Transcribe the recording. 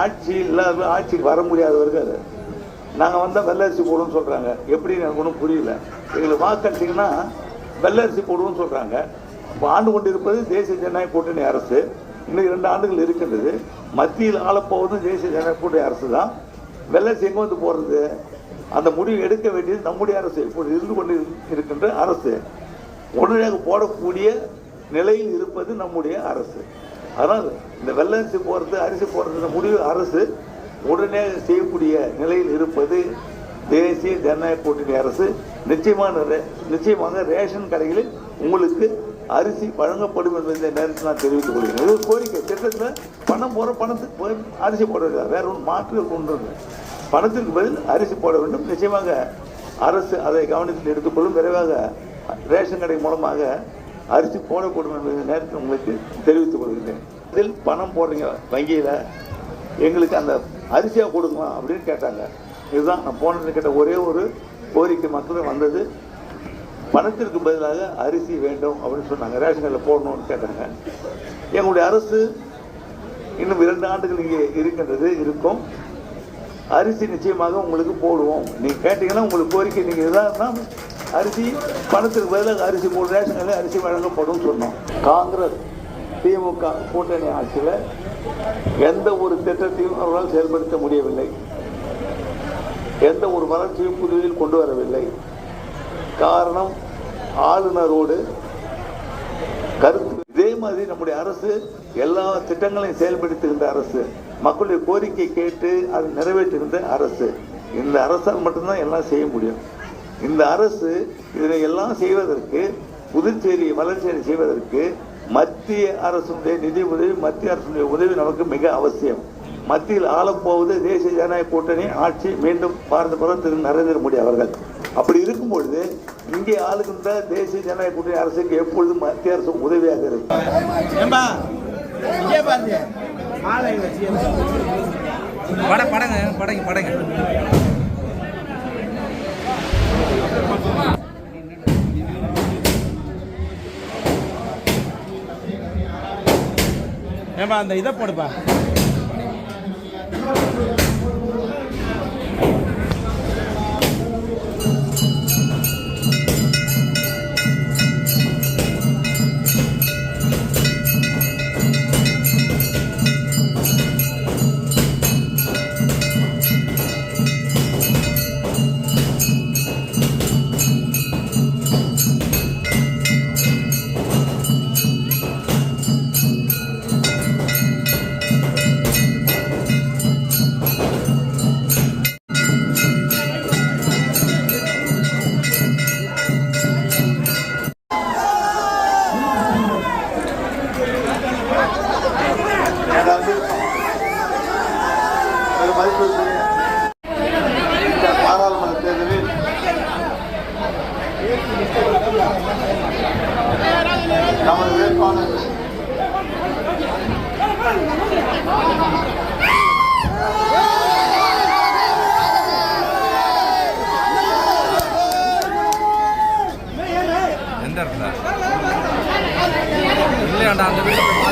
ஆட்சி இல்லாத ஆட்சிக்கு வர முடியாதவர்கள் நாங்கள் வந்தால் வெள்ளரிசி போடுவோம்னு சொல்கிறாங்க எப்படின்னு எனக்கு ஒன்றும் புரியல. எங்களுக்கு வாக்களிச்சிங்கன்னா வெள்ளரிசி போடுவோம்னு சொல்கிறாங்க இப்போ ஆண்டு கொண்டிருப்பது தேசிய ஜனநாயக கூட்டணி அரசு. இன்னும் இரண்டு ஆண்டுகள் இருக்கின்றது. மத்தியில் ஆளப்போவதும் தேசிய ஜனநாயக கூட்டணி அரசு தான். வெள்ளரிசி எங்கே வந்து போடுறது? அந்த முடிவு எடுக்க வேண்டியது நம்முடைய அரசு. இப்போது இருந்து கொண்டு இருக்கின்ற அரசு. உடனடியாக போடக்கூடிய நிலையில் இருப்பது நம்முடைய அரசு. அதனால் இந்த வெள்ளரிசி போடுறது அரிசி போடுறது முடிவு அரசு உடனே செய்யக்கூடிய நிலையில் இருப்பது தேசிய ஜனநாயக கூட்டணி அரசு. நிச்சயமான ரே- நிச்சயமாக ரேஷன் கடைகளில் உங்களுக்கு அரிசி வழங்கப்படும் என்பதை இந்த நேரத்தில் நான் தெரிவித்துக் கொள்கிறேன். இது ஒரு கோரிக்கை. திட்டத்தில் பணம் போகிற பணத்துக்கு போய் அரிசி போட வேண்டியது. வேற ஒன்று மாற்று ஒன்று பணத்திற்கு பதில் அரிசி போட வேண்டும். நிச்சயமாக அரசு அதை கவனத்தில் எடுத்துக்கொள்ளும். விரைவாக ரேஷன் கடை மூலமாக அரிசி போடக்கூடும் என்ற நேரத்தில் உங்களுக்கு தெரிவித்துக் கொள்கிறேன். இதில் பணம் போடுறீங்க வங்கியில். எங்களுக்கு அந்த அரிசியாக கொடுக்கலாம் அப்படின்னு கேட்டாங்க. இதுதான் நான் போனது கேட்ட ஒரே ஒரு கோரிக்கை மக்கள் வந்தது. பணத்திற்கு பதிலாக அரிசி வேண்டும் அப்படின்னு சொன்னாங்க. ரேஷன் கடையில் போடணும்னு கேட்டாங்க. எங்களுடைய அரசு இன்னும் இரண்டு ஆண்டுகள் இங்கே இருக்கின்றது இருக்கும். அரிசி நிச்சயமாக உங்களுக்கு போடுவோம். நீங்கள் கேட்டிங்கன்னா உங்களுக்கு கோரிக்கை. நீங்கள் இதாக இருந்தால் அரிசி பணத்திற்கு பதிலாக அரிசி மூணு ரேஷன் கடையில் அரிசி வழங்கப்படும் சொன்னோம். காங்கிரஸ் திமுக கூட்டணி ஆட்சியில் எந்த ஒரு திட்டத்தையும் அவர்களால் செயல்படுத்த முடியவில்லை. எந்த ஒரு வளர்ச்சியும் புதுவையில் கொண்டு வரவில்லை. காரணம் ஆளுநரோடு கருத்து. இதே மாதிரி நம்முடைய அரசு எல்லா திட்டங்களையும் செயல்படுத்துகின்ற அரசு. மக்களுடைய கோரிக்கை கேட்டு அதை நிறைவேற்றுகின்ற அரசு. இந்த அரசால் மட்டும்தான் எல்லாம் செய்ய முடியும். இந்த அரசு இதனை எல்லாம் செய்வதற்கு புதுச்சேரி வளர்ச்சியை செய்வதற்கு மத்திய அரசுடைய நிதி உதவி மத்திய அரசுடைய உதவி நமக்கு மிக அவசியம். மத்தியில் ஆளப்போவது தேசிய ஜனநாயக கூட்டணி ஆட்சி மீண்டும் பாரத பிரதமர் திரு நரேந்திர மோடி அவர்கள். அப்படி இருக்கும் பொழுது இங்கே ஆளுகின்ற தேசிய ஜனநாயக கூட்டணி அரசுக்கு எப்பொழுதும் மத்திய அரசு உதவியாக இருக்கும். படங்க படங்க படங்க. ஏன்பா அந்த இதை போடுப்பா. Yang 不对